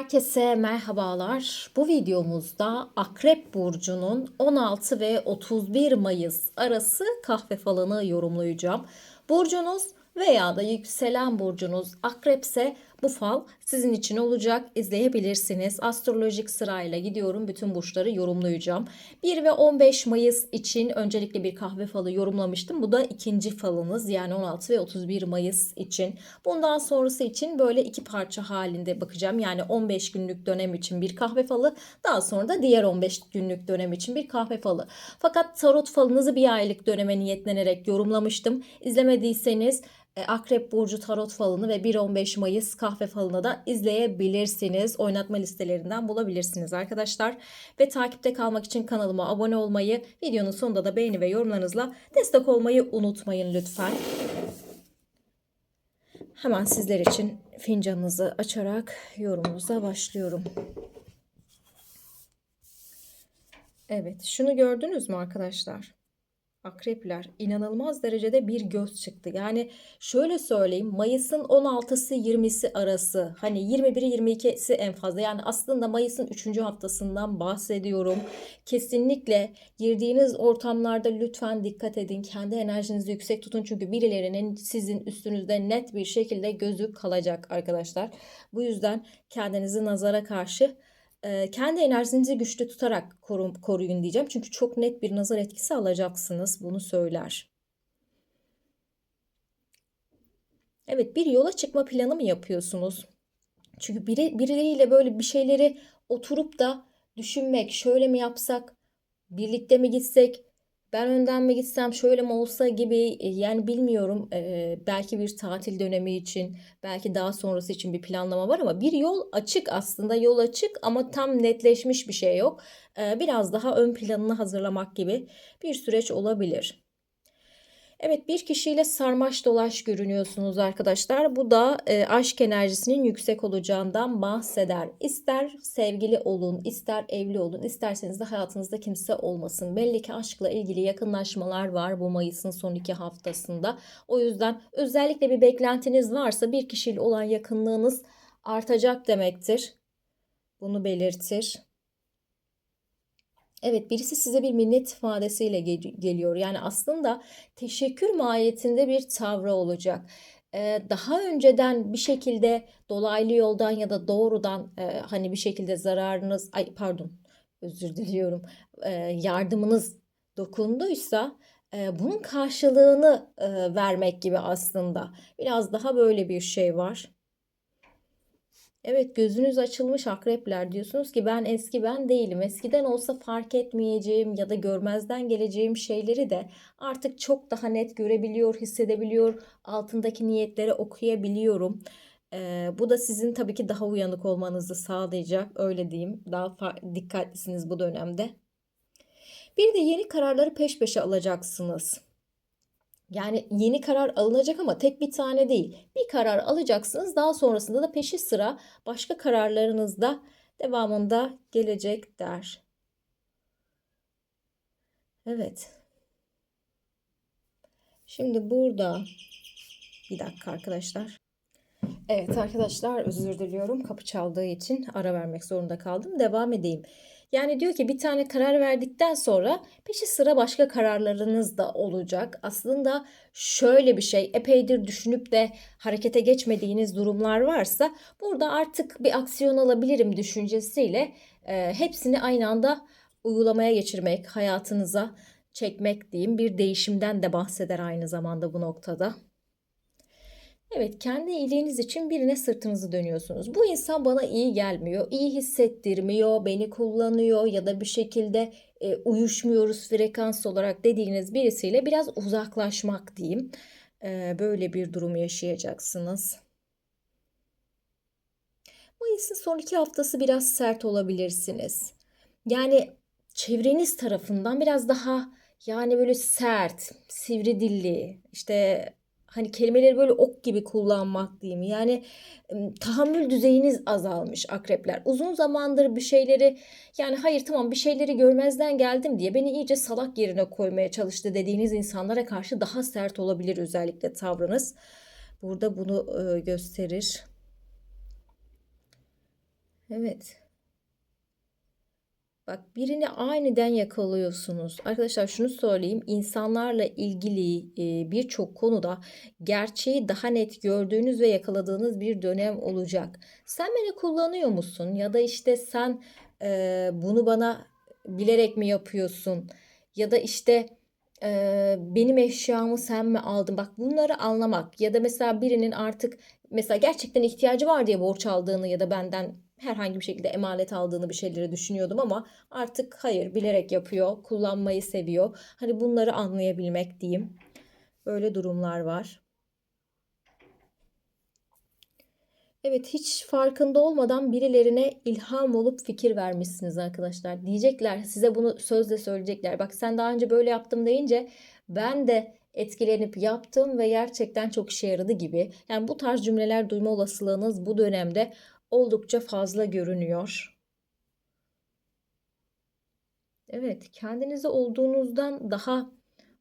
Herkese merhabalar. Bu videomuzda Akrep Burcu'nun 16 ve 31 Mayıs arası kahve falını yorumlayacağım. Burcunuz veya da yükselen burcunuz akrepse bu fal sizin için olacak. İzleyebilirsiniz. Astrolojik sırayla gidiyorum. Bütün burçları yorumlayacağım. 1 ve 15 Mayıs için öncelikle bir kahve falı yorumlamıştım. Bu da ikinci falınız yani 16 ve 31 Mayıs için. Bundan sonrası için böyle iki parça halinde bakacağım. Yani 15 günlük dönem için bir kahve falı. Daha sonra da diğer 15 günlük dönem için bir kahve falı. Fakat tarot falınızı bir aylık döneme niyetlenerek yorumlamıştım. İzlemediyseniz Akrep Burcu Tarot falını ve 1-15 Mayıs kahve falını da izleyebilirsiniz. Oynatma listelerinden bulabilirsiniz arkadaşlar. Ve takipte kalmak için kanalıma abone olmayı, videonun sonunda da beğeni ve yorumlarınızla destek olmayı unutmayın lütfen. Hemen sizler için fincanınızı açarak yorumunuza başlıyorum. Evet, şunu gördünüz mü arkadaşlar? Akrepler inanılmaz derecede bir göz çıktı. Yani şöyle söyleyeyim Mayıs'ın 16'sı 20'si arası hani 21'i 22'si en fazla yani aslında Mayıs'ın 3. haftasından bahsediyorum. Kesinlikle girdiğiniz ortamlarda lütfen dikkat edin. Kendi enerjinizi yüksek tutun çünkü birilerinin sizin üstünüzde net bir şekilde gözü kalacak arkadaşlar. Bu yüzden kendinizi nazara karşı kendi enerjinizi güçlü tutarak korun, koruyun diyeceğim. Çünkü çok net bir nazar etkisi alacaksınız. Bunu söyler. Evet bir yola çıkma planı mı yapıyorsunuz? Çünkü biri, birileriyle böyle bir şeyleri oturup da düşünmek, şöyle mi yapsak, birlikte mi gitsek, ben önden mi gitsem şöyle mi olsa gibi e, yani bilmiyorum e, belki bir tatil dönemi için belki daha sonrası için bir planlama var ama bir yol açık aslında yol açık ama tam netleşmiş bir şey yok. E, biraz daha ön planını hazırlamak gibi bir süreç olabilir. Evet bir kişiyle sarmaş dolaş görünüyorsunuz arkadaşlar. Bu da e, aşk enerjisinin yüksek olacağından bahseder. İster sevgili olun, ister evli olun, isterseniz de hayatınızda kimse olmasın. Belli ki aşkla ilgili yakınlaşmalar var bu Mayıs'ın son iki haftasında. O yüzden özellikle bir beklentiniz varsa bir kişiyle olan yakınlığınız artacak demektir. Bunu belirtir. Evet birisi size bir minnet ifadesiyle gel- geliyor. Yani aslında teşekkür mahiyetinde bir tavrı olacak. Ee, daha önceden bir şekilde dolaylı yoldan ya da doğrudan e, hani bir şekilde zararınız, ay pardon özür diliyorum, e, yardımınız dokunduysa e, bunun karşılığını e, vermek gibi aslında. Biraz daha böyle bir şey var. Evet gözünüz açılmış akrepler diyorsunuz ki ben eski ben değilim. Eskiden olsa fark etmeyeceğim ya da görmezden geleceğim şeyleri de artık çok daha net görebiliyor, hissedebiliyor. Altındaki niyetleri okuyabiliyorum. Ee, bu da sizin tabii ki daha uyanık olmanızı sağlayacak. Öyle diyeyim. Daha dikkatlisiniz bu dönemde. Bir de yeni kararları peş peşe alacaksınız. Yani yeni karar alınacak ama tek bir tane değil. Bir karar alacaksınız. Daha sonrasında da peşi sıra başka kararlarınız da devamında gelecek der. Evet. Şimdi burada bir dakika arkadaşlar. Evet arkadaşlar özür diliyorum. Kapı çaldığı için ara vermek zorunda kaldım. Devam edeyim. Yani diyor ki bir tane karar verdikten sonra peşi sıra başka kararlarınız da olacak. Aslında şöyle bir şey epeydir düşünüp de harekete geçmediğiniz durumlar varsa burada artık bir aksiyon alabilirim düşüncesiyle e, hepsini aynı anda uygulamaya geçirmek, hayatınıza çekmek diyeyim bir değişimden de bahseder aynı zamanda bu noktada. Evet, kendi iyiliğiniz için birine sırtınızı dönüyorsunuz. Bu insan bana iyi gelmiyor, iyi hissettirmiyor, beni kullanıyor ya da bir şekilde e, uyuşmuyoruz frekans olarak dediğiniz birisiyle biraz uzaklaşmak diyeyim. E, böyle bir durum yaşayacaksınız. Mayıs'ın son iki haftası biraz sert olabilirsiniz. Yani çevreniz tarafından biraz daha yani böyle sert, sivri dilli, işte hani kelimeleri böyle ok gibi kullanmak diyeyim. Yani tahammül düzeyiniz azalmış akrepler. Uzun zamandır bir şeyleri yani hayır tamam bir şeyleri görmezden geldim diye beni iyice salak yerine koymaya çalıştı dediğiniz insanlara karşı daha sert olabilir özellikle tavrınız. Burada bunu gösterir. Evet. Bak birini aniden yakalıyorsunuz. Arkadaşlar şunu söyleyeyim. insanlarla ilgili e, birçok konuda gerçeği daha net gördüğünüz ve yakaladığınız bir dönem olacak. Sen beni kullanıyor musun? Ya da işte sen e, bunu bana bilerek mi yapıyorsun? Ya da işte e, benim eşyamı sen mi aldın? Bak bunları anlamak ya da mesela birinin artık mesela gerçekten ihtiyacı var diye borç aldığını ya da benden herhangi bir şekilde emanet aldığını bir şeyleri düşünüyordum ama artık hayır bilerek yapıyor, kullanmayı seviyor. Hani bunları anlayabilmek diyeyim. Böyle durumlar var. Evet hiç farkında olmadan birilerine ilham olup fikir vermişsiniz arkadaşlar. Diyecekler size bunu sözle söyleyecekler. Bak sen daha önce böyle yaptım deyince ben de etkilenip yaptım ve gerçekten çok işe yaradı gibi. Yani bu tarz cümleler duyma olasılığınız bu dönemde oldukça fazla görünüyor. Evet, kendinizi olduğunuzdan daha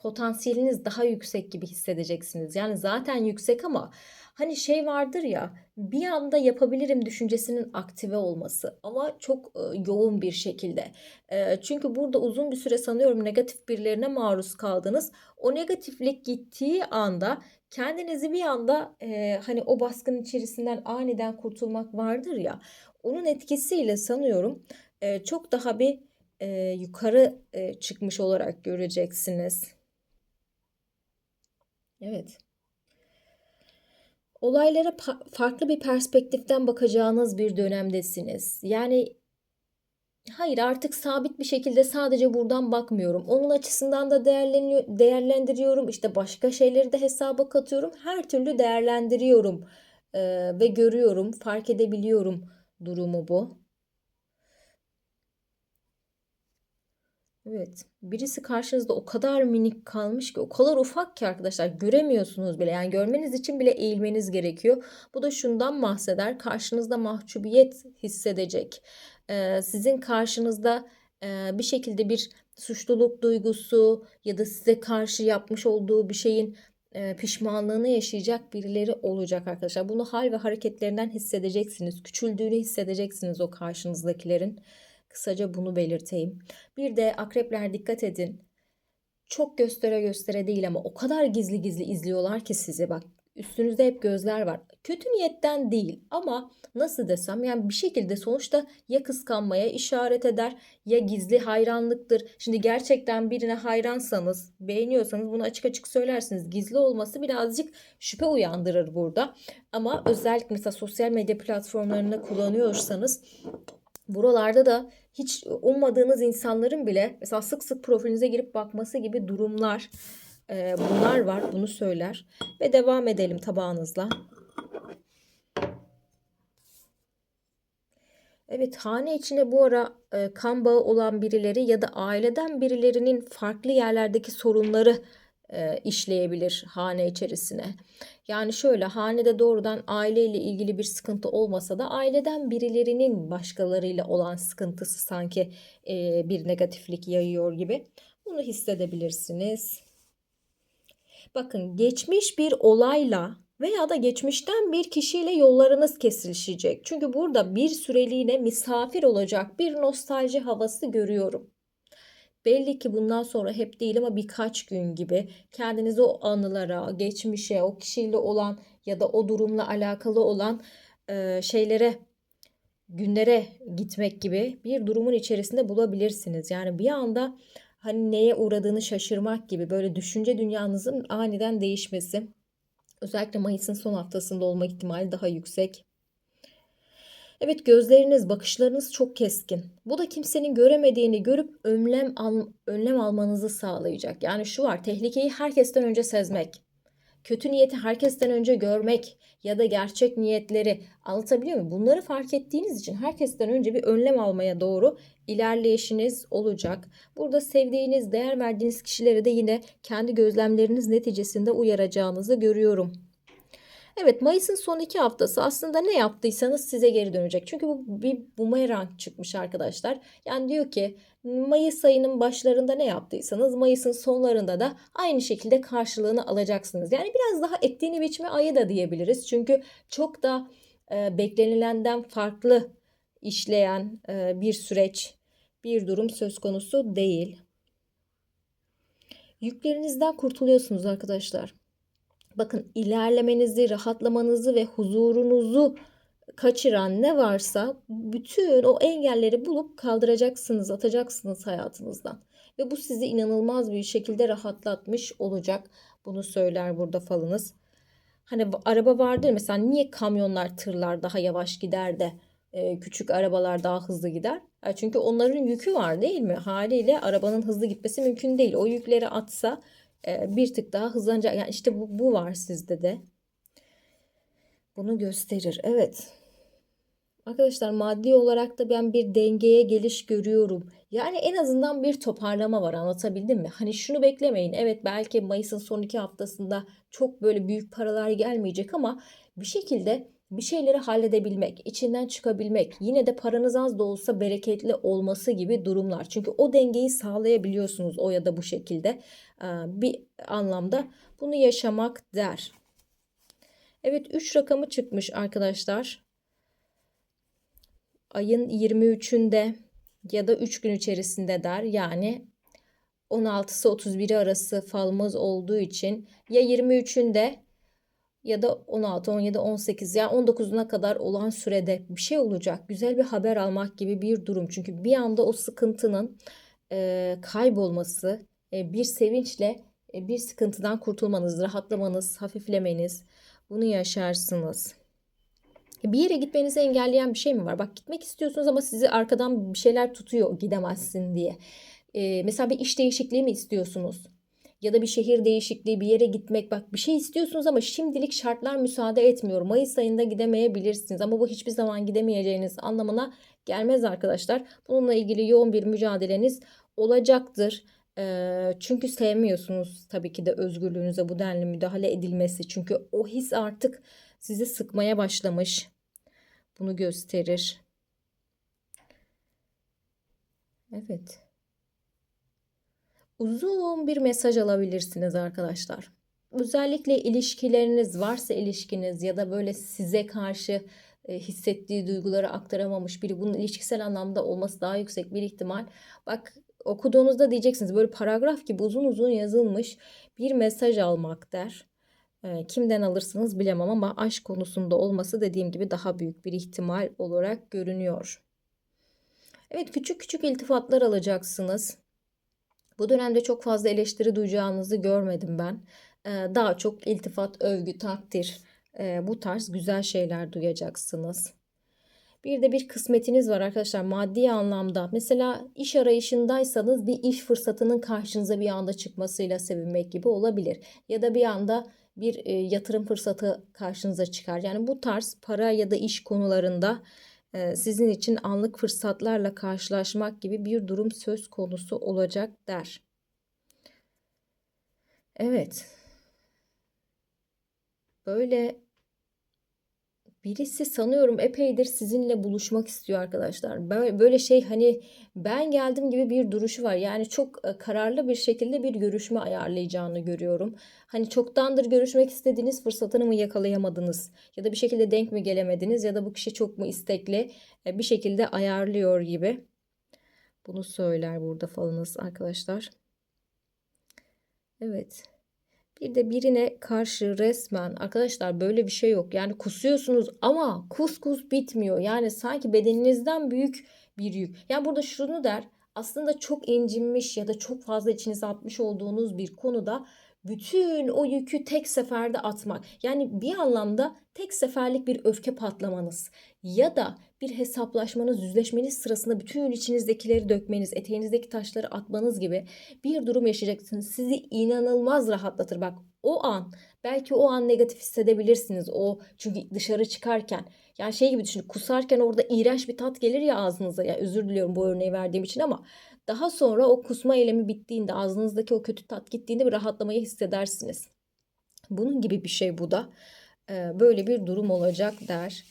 potansiyeliniz daha yüksek gibi hissedeceksiniz. Yani zaten yüksek ama hani şey vardır ya bir anda yapabilirim düşüncesinin aktive olması ama çok e, yoğun bir şekilde. E, çünkü burada uzun bir süre sanıyorum negatif birilerine maruz kaldınız. O negatiflik gittiği anda kendinizi bir anda e, hani o baskının içerisinden aniden kurtulmak vardır ya onun etkisiyle sanıyorum çok daha bir e, yukarı e, çıkmış olarak göreceksiniz. Evet. Olaylara farklı bir perspektiften bakacağınız bir dönemdesiniz. Yani hayır artık sabit bir şekilde sadece buradan bakmıyorum. Onun açısından da değerlendiriyorum. İşte başka şeyleri de hesaba katıyorum. Her türlü değerlendiriyorum e, ve görüyorum, fark edebiliyorum durumu bu. Evet. Birisi karşınızda o kadar minik kalmış ki o kadar ufak ki arkadaşlar göremiyorsunuz bile. Yani görmeniz için bile eğilmeniz gerekiyor. Bu da şundan bahseder. Karşınızda mahcubiyet hissedecek. Ee, sizin karşınızda e, bir şekilde bir suçluluk duygusu ya da size karşı yapmış olduğu bir şeyin e, pişmanlığını yaşayacak birileri olacak arkadaşlar. Bunu hal ve hareketlerinden hissedeceksiniz. Küçüldüğünü hissedeceksiniz o karşınızdakilerin. Kısaca bunu belirteyim. Bir de akrepler dikkat edin. Çok göstere göstere değil ama o kadar gizli gizli izliyorlar ki sizi. Bak üstünüzde hep gözler var. Kötü niyetten değil ama nasıl desem yani bir şekilde sonuçta ya kıskanmaya işaret eder ya gizli hayranlıktır. Şimdi gerçekten birine hayransanız, beğeniyorsanız bunu açık açık söylersiniz. Gizli olması birazcık şüphe uyandırır burada. Ama özellikle mesela sosyal medya platformlarını kullanıyorsanız Buralarda da hiç ummadığınız insanların bile mesela sık sık profilinize girip bakması gibi durumlar e, bunlar var. Bunu söyler. Ve devam edelim tabağınızla. Evet hane içinde bu ara e, kan bağı olan birileri ya da aileden birilerinin farklı yerlerdeki sorunları e, işleyebilir hane içerisine. Yani şöyle hanede doğrudan aileyle ilgili bir sıkıntı olmasa da aileden birilerinin başkalarıyla olan sıkıntısı sanki e, bir negatiflik yayıyor gibi. Bunu hissedebilirsiniz. Bakın geçmiş bir olayla veya da geçmişten bir kişiyle yollarınız kesişecek. Çünkü burada bir süreliğine misafir olacak bir nostalji havası görüyorum. Belli ki bundan sonra hep değil ama birkaç gün gibi kendinizi o anılara, geçmişe, o kişiyle olan ya da o durumla alakalı olan e, şeylere, günlere gitmek gibi bir durumun içerisinde bulabilirsiniz. Yani bir anda hani neye uğradığını şaşırmak gibi böyle düşünce dünyanızın aniden değişmesi. Özellikle Mayıs'ın son haftasında olma ihtimali daha yüksek. Evet gözleriniz, bakışlarınız çok keskin. Bu da kimsenin göremediğini görüp önlem al, önlem almanızı sağlayacak. Yani şu var, tehlikeyi herkesten önce sezmek. Kötü niyeti herkesten önce görmek ya da gerçek niyetleri anlatabiliyor muyum? Bunları fark ettiğiniz için herkesten önce bir önlem almaya doğru ilerleyişiniz olacak. Burada sevdiğiniz, değer verdiğiniz kişileri de yine kendi gözlemleriniz neticesinde uyaracağınızı görüyorum. Evet Mayıs'ın son iki haftası aslında ne yaptıysanız size geri dönecek. Çünkü bu bir bumerang çıkmış arkadaşlar. Yani diyor ki Mayıs ayının başlarında ne yaptıysanız Mayıs'ın sonlarında da aynı şekilde karşılığını alacaksınız. Yani biraz daha ektiğini biçme ayı da diyebiliriz. Çünkü çok da e, beklenilenden farklı işleyen e, bir süreç, bir durum söz konusu değil. Yüklerinizden kurtuluyorsunuz arkadaşlar. Bakın ilerlemenizi, rahatlamanızı ve huzurunuzu kaçıran ne varsa bütün o engelleri bulup kaldıracaksınız, atacaksınız hayatınızdan. Ve bu sizi inanılmaz bir şekilde rahatlatmış olacak. Bunu söyler burada falınız. Hani araba vardır mesela niye kamyonlar, tırlar daha yavaş gider de e, küçük arabalar daha hızlı gider? E, çünkü onların yükü var değil mi? Haliyle arabanın hızlı gitmesi mümkün değil. O yükleri atsa bir tık daha hızlanacak. Yani işte bu, bu var sizde de. Bunu gösterir. Evet. Arkadaşlar maddi olarak da ben bir dengeye geliş görüyorum. Yani en azından bir toparlama var anlatabildim mi? Hani şunu beklemeyin. Evet belki Mayıs'ın son iki haftasında çok böyle büyük paralar gelmeyecek ama bir şekilde bir şeyleri halledebilmek, içinden çıkabilmek, yine de paranız az da olsa bereketli olması gibi durumlar. Çünkü o dengeyi sağlayabiliyorsunuz o ya da bu şekilde bir anlamda bunu yaşamak der. Evet 3 rakamı çıkmış arkadaşlar. Ayın 23'ünde ya da 3 gün içerisinde der. Yani 16'sı 31'i arası falımız olduğu için ya 23'ünde ya da 16, 17, 18 yani 19'una kadar olan sürede bir şey olacak. Güzel bir haber almak gibi bir durum. Çünkü bir anda o sıkıntının e, kaybolması, e, bir sevinçle e, bir sıkıntıdan kurtulmanız, rahatlamanız, hafiflemeniz bunu yaşarsınız. Bir yere gitmenizi engelleyen bir şey mi var? Bak gitmek istiyorsunuz ama sizi arkadan bir şeyler tutuyor gidemezsin diye. Ee, mesela bir iş değişikliği mi istiyorsunuz? Ya da bir şehir değişikliği, bir yere gitmek. Bak bir şey istiyorsunuz ama şimdilik şartlar müsaade etmiyor. Mayıs ayında gidemeyebilirsiniz ama bu hiçbir zaman gidemeyeceğiniz anlamına gelmez arkadaşlar. Bununla ilgili yoğun bir mücadeleniz olacaktır. Çünkü sevmiyorsunuz tabii ki de özgürlüğünüze bu denli müdahale edilmesi. Çünkü o his artık sizi sıkmaya başlamış. Bunu gösterir. Evet. Uzun bir mesaj alabilirsiniz arkadaşlar. Özellikle ilişkileriniz varsa ilişkiniz ya da böyle size karşı hissettiği duyguları aktaramamış biri bunun ilişkisel anlamda olması daha yüksek bir ihtimal. Bak okuduğunuzda diyeceksiniz böyle paragraf gibi uzun uzun yazılmış bir mesaj almak der. E, kimden alırsınız bilemem ama aşk konusunda olması dediğim gibi daha büyük bir ihtimal olarak görünüyor. Evet küçük küçük iltifatlar alacaksınız. Bu dönemde çok fazla eleştiri duyacağınızı görmedim ben. E, daha çok iltifat, övgü, takdir e, bu tarz güzel şeyler duyacaksınız. Bir de bir kısmetiniz var arkadaşlar maddi anlamda. Mesela iş arayışındaysanız bir iş fırsatının karşınıza bir anda çıkmasıyla sevinmek gibi olabilir. Ya da bir anda bir e, yatırım fırsatı karşınıza çıkar. Yani bu tarz para ya da iş konularında sizin için anlık fırsatlarla karşılaşmak gibi bir durum söz konusu olacak der. Evet. Böyle Birisi sanıyorum epeydir sizinle buluşmak istiyor arkadaşlar. Böyle şey hani ben geldim gibi bir duruşu var. Yani çok e, kararlı bir şekilde bir görüşme ayarlayacağını görüyorum. Hani çoktandır görüşmek istediğiniz fırsatını mı yakalayamadınız? Ya da bir şekilde denk mi gelemediniz? Ya da bu kişi çok mu istekli? E, bir şekilde ayarlıyor gibi. Bunu söyler burada falınız arkadaşlar. Evet. Bir de birine karşı resmen arkadaşlar böyle bir şey yok. Yani kusuyorsunuz ama kus kus bitmiyor. Yani sanki bedeninizden büyük bir yük. Yani burada şunu der. Aslında çok incinmiş ya da çok fazla içinize atmış olduğunuz bir konuda bütün o yükü tek seferde atmak. Yani bir anlamda tek seferlik bir öfke patlamanız ya da bir hesaplaşmanız, yüzleşmeniz sırasında bütün içinizdekileri dökmeniz, eteğinizdeki taşları atmanız gibi bir durum yaşayacaksınız. Sizi inanılmaz rahatlatır. Bak o an belki o an negatif hissedebilirsiniz. O çünkü dışarı çıkarken yani şey gibi düşünün kusarken orada iğrenç bir tat gelir ya ağzınıza. Ya özür diliyorum bu örneği verdiğim için ama daha sonra o kusma eylemi bittiğinde ağzınızdaki o kötü tat gittiğinde bir rahatlamayı hissedersiniz. Bunun gibi bir şey bu da. Ee, böyle bir durum olacak der.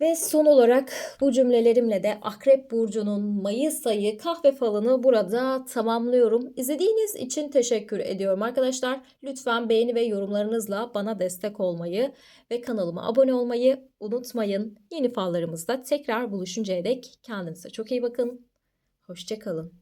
Ve son olarak bu cümlelerimle de Akrep Burcu'nun Mayıs ayı kahve falını burada tamamlıyorum. İzlediğiniz için teşekkür ediyorum arkadaşlar. Lütfen beğeni ve yorumlarınızla bana destek olmayı ve kanalıma abone olmayı unutmayın. Yeni fallarımızda tekrar buluşuncaya dek kendinize çok iyi bakın. Hoşçakalın.